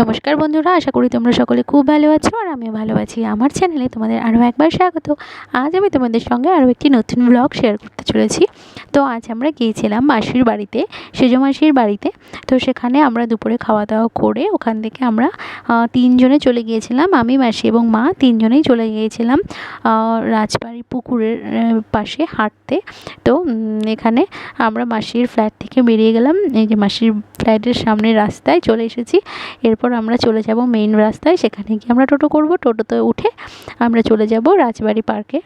নমস্কার বন্ধুরা, আশা করি তোমরা সকলে খুব ভালো আছো আর আমিও ভালো আছি। আমার চ্যানেলে তোমাদের আরও একবার স্বাগত। আজ আমি তোমাদের সঙ্গে আরও একটি নতুন ব্লগ শেয়ার করতে চলেছি। তো আজ আমরা গিয়েছিলাম মাসির বাড়িতে, সেজো মাসির বাড়িতে। তো সেখানে আমরা দুপুরে খাওয়া দাওয়া করে ওখান থেকে আমরা তিনজনে চলে গিয়েছিলাম, আমি, মাসি এবং মা তিনজনেই চলে গিয়েছিলাম রাজবাড়ি পুকুরের পাশে হাঁটতে। তো এখানে আমরা মাসির ফ্ল্যাট থেকে বেরিয়ে গেলাম। এই যে মাসির ফ্ল্যাটের সামনে রাস্তায় চলে এসেছি। এরপর আমরা চলে যাব মেইন রাস্তায়। সেখানে গিয়ে আমরা টোটো করব। টোটোতে উঠে আমরা চলে যাব রাজবাড়ি পার্কে।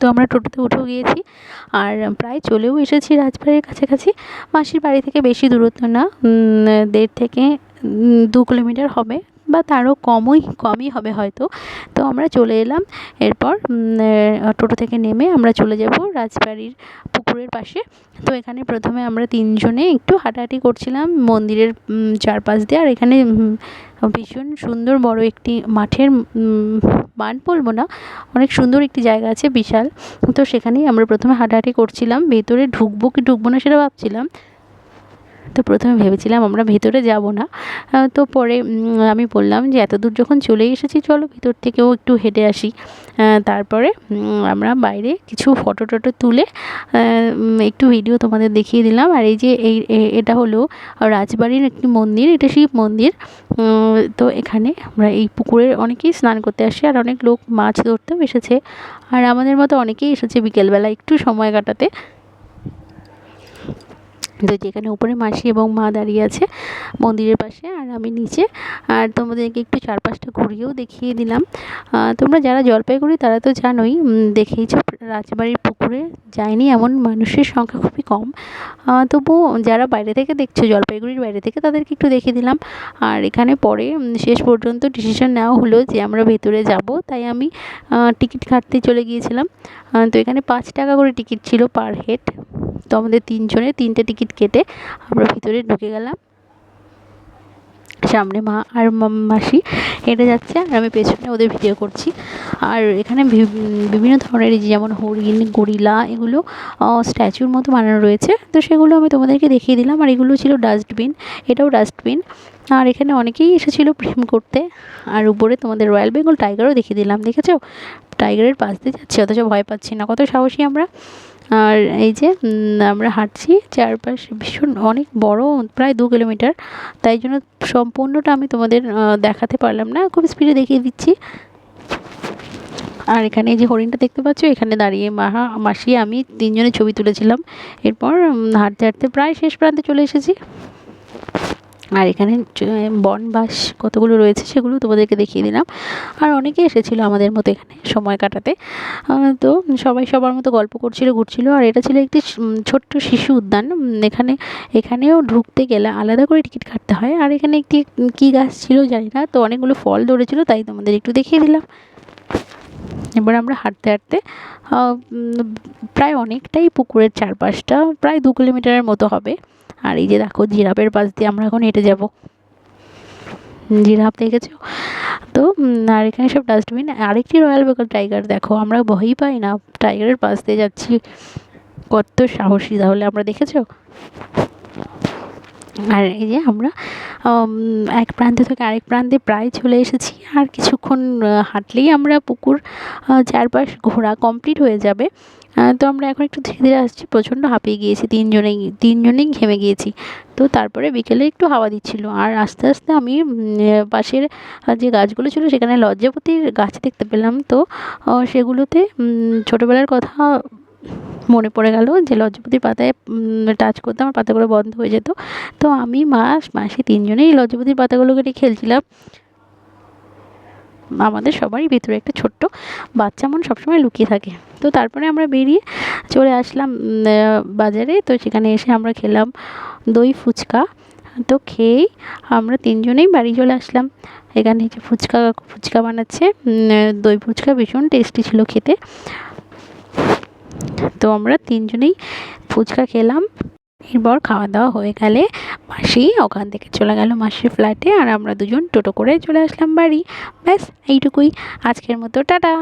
তো আমরা টোটোতে উঠেও গিয়েছি আর প্রায় চলেও এসেছি রাজবাড়ির কাছাকাছি। মাসির বাড়ি থেকে বেশি দূরত্ব না। দেড় থেকে দু কিলোমিটার হবে। বা তারও কমই কমই হবে হয়তো। তো আমরা চলে এলাম। এরপর টোটো থেকে নেমে আমরা চলে যাব রাজবাড়ির পুকুরের পাশে। তো এখানে প্রথমে আমরা তিনজনে একটু হাঁটাহাঁটি করছিলাম মন্দিরের চারপাশ দিয়ে। আর এখানে ভীষণ সুন্দর বড় একটি মাঠের মাঠ বলব না, অনেক সুন্দর একটি জায়গা আছে, বিশাল। তো সেখানেই আমরা প্রথমে হাঁটাহাঁটি করছিলাম। ভেতরে ঢুকবো কি ঢুকবো না সেটা ভাবছিলাম। তো প্রথমে ভেবেছিলাম আমরা ভেতরে যাব না। তো পরে আমি বললাম যে এত দূর যখন চলে এসেছি, চলো ভিতর থেকেও একটু হেঁটে আসি। তারপরে আমরা বাইরে কিছু ফটো টটো তুলে একটু ভিডিও তোমাদের দেখিয়ে দিলাম। আর এই যে এই এটা হলো রাজবাড়ির একটি মন্দির, এটা শিব মন্দির। তো এখানে আমরা এই পুকুরে অনেকেই স্নান করতে আসি আর অনেক লোক মাছ ধরতেও এসেছে। আর আমাদের মতো অনেকেই এসেছে বিকেলবেলা একটু সময় কাটাতে। তো যেখানে উপরে মাসি এবং মা দাঁড়িয়ে আছে মন্দিরের পাশে আর আমি নিচে। আর তোমাদেরকে একটু চারপাশটা ঘুরিয়েও দেখিয়ে দিলাম। তোমরা যারা জলপাইগুড়ি তারা তো জানোই দেখেইছ রাজবাড়ির পুকুরে যায়নি এমন মানুষের সংখ্যা খুবই কম। তবুও যারা বাইরে থেকে দেখছ, জলপাইগুড়ির বাইরে থেকে তাদেরকে একটু দেখিয়ে দিলাম। আর এখানে পরে শেষ পর্যন্ত ডিসিশন নেওয়া হলো যে আমরা ভেতরে যাব। তাই আমি টিকিট কাটতে চলে গিয়েছিলাম। তো এখানে পাঁচ টাকা করে টিকিট ছিল পার হেড তো আমাদের তিনজনের তিনটে টিকিট কেটে আমরা ভিতরে ঢুকে গেলাম। সামনে মা আর মাসি হেঁটে যাচ্ছে আর আমি পেছনে ওদের ভিডিও করছি। আর এখানে বিভিন্ন ধরনের যেমন হরিণ, গরিলা এগুলো স্ট্যাচুর মতো বানানো রয়েছে। তো সেগুলো আমি তোমাদেরকে দেখিয়ে দিলাম। আর এগুলো ছিল ডাস্টবিন এটাও ডাস্টবিন আর এখানে অনেকেই এসেছিল প্রেম করতে। আর উপরে তোমাদের রয়্যাল বেঙ্গল টাইগারও দেখিয়ে দিলাম, দেখেছ? টাইগারের পাশ দিয়ে যাচ্ছে, অথচ ভয় পাচ্ছি না। কত সাহসী আমরা। আর এই যে আমরা হাঁটছি, চারপাশে ভীষণ অনেক বড়, প্রায় দু কিলোমিটার। তাই জন্য সম্পূর্ণটা আমি তোমাদের দেখাতে পারলাম না। খুব স্পিডে দেখিয়ে দিচ্ছি। আর এখানে যে হরিণটা দেখতে পাচ্ছ, এখানে দাঁড়িয়ে মাহা, মাসি, আমি তিনজনে ছবি তুলেছিলাম। এরপর হাঁটতে হাঁটতে প্রায় শেষ প্রান্তে চলে এসেছি। আর এখানে বনবাস কতগুলো রয়েছে সেগুলো তোমাদেরকে দেখিয়ে দিলাম। আর অনেকে এসেছিল আমাদের মতো এখানে সময় কাটাতে। তো সবাই সবার মতো গল্প করছিল, ঘুরছিল। আর এটা ছিল একটি ছোট্ট শিশু উদ্যান। এখানে, এখানেও ঢুকতে গেলে আলাদা করে টিকিট কাটতে হয়। আর এখানে একটি কী গাছ ছিল জানি না। তো অনেকগুলো ফল ধরেছিল, তাই তোমাদের একটু দেখিয়ে দিলাম। এবার আমরা হাঁটতে হাঁটতে প্রায় অনেকটাই পুকুরের চারপাশটা প্রায় দু কিলোমিটারের মতো হবে। আর এই যে দেখো জিরাফের পাশ দিয়ে আমরা এখন হেঁটে যাব। জিরাফ দেখেছ? তো আর এখানে সব ডাস্টবিন আরেকটি রয়্যাল বেঙ্গল টাইগার দেখো, আমরা ভয়ই পাই না। টাইগারের পাশ দিয়ে যাচ্ছি। কত সাহসী তাহলে, আমরা দেখেছ? আর এই যে আমরা এক প্রান্ত থেকে আরেক প্রান্তে প্রায় চলে এসেছি। আর কিছুক্ষণ হাঁটলেই আমরা পুকুর চারপাশ ঘোরা কমপ্লিট হয়ে যাবে। তো আমরা এখন একটু ধীরে ধীরে আসছি, প্রচণ্ড হাঁপিয়ে গিয়েছি, তিনজনেই তিনজনেই ঘেমে গিয়েছি। তো তারপরে বিকেলে একটু হাওয়া দিচ্ছিল। আর আস্তে আস্তে আমি পাশের যে গাছগুলো ছিল, সেখানে লজ্জাপতির গাছ দেখতে পেলাম। তো সেগুলোতে ছোটোবেলার কথা মনে পড়ে গেল যে লজ্জাপতির পাতায় টাচ করতে আমার পাতাগুলো বন্ধ হয়ে যেত। তো আমি, মা, মাসি তিনজনেই লজ্জাপতির পাতাগুলোকে নিয়ে খেলছিলাম। আমাদের সবারই ভিতরে একটা ছোট্ট বাচ্চা মন সবসময় লুকিয়ে থাকে। তো তারপরে আমরা বেরিয়ে চলে আসলাম বাজারে। তো সেখানে এসে আমরা খেলাম দই ফুচকা। তো খেয়েই আমরা তিনজনেই বাড়ি চলে আসলাম। এখানে যে ফুচকা ফুচকা বানাচ্ছে দই ফুচকা ভীষণ টেস্টি ছিল খেতে। তো আমরা তিনজনেই ফুচকা খেলাম। এরপর খাওয়া দাওয়া হয়ে গেলে মাসি ওখান থেকে চলে গেল মাসির ফ্ল্যাটে আর আমরা দুজন টোটো করে চলে আসলাম বাড়ি। ব্যাস, এইটুকুই। আজকের মতো, টাটা!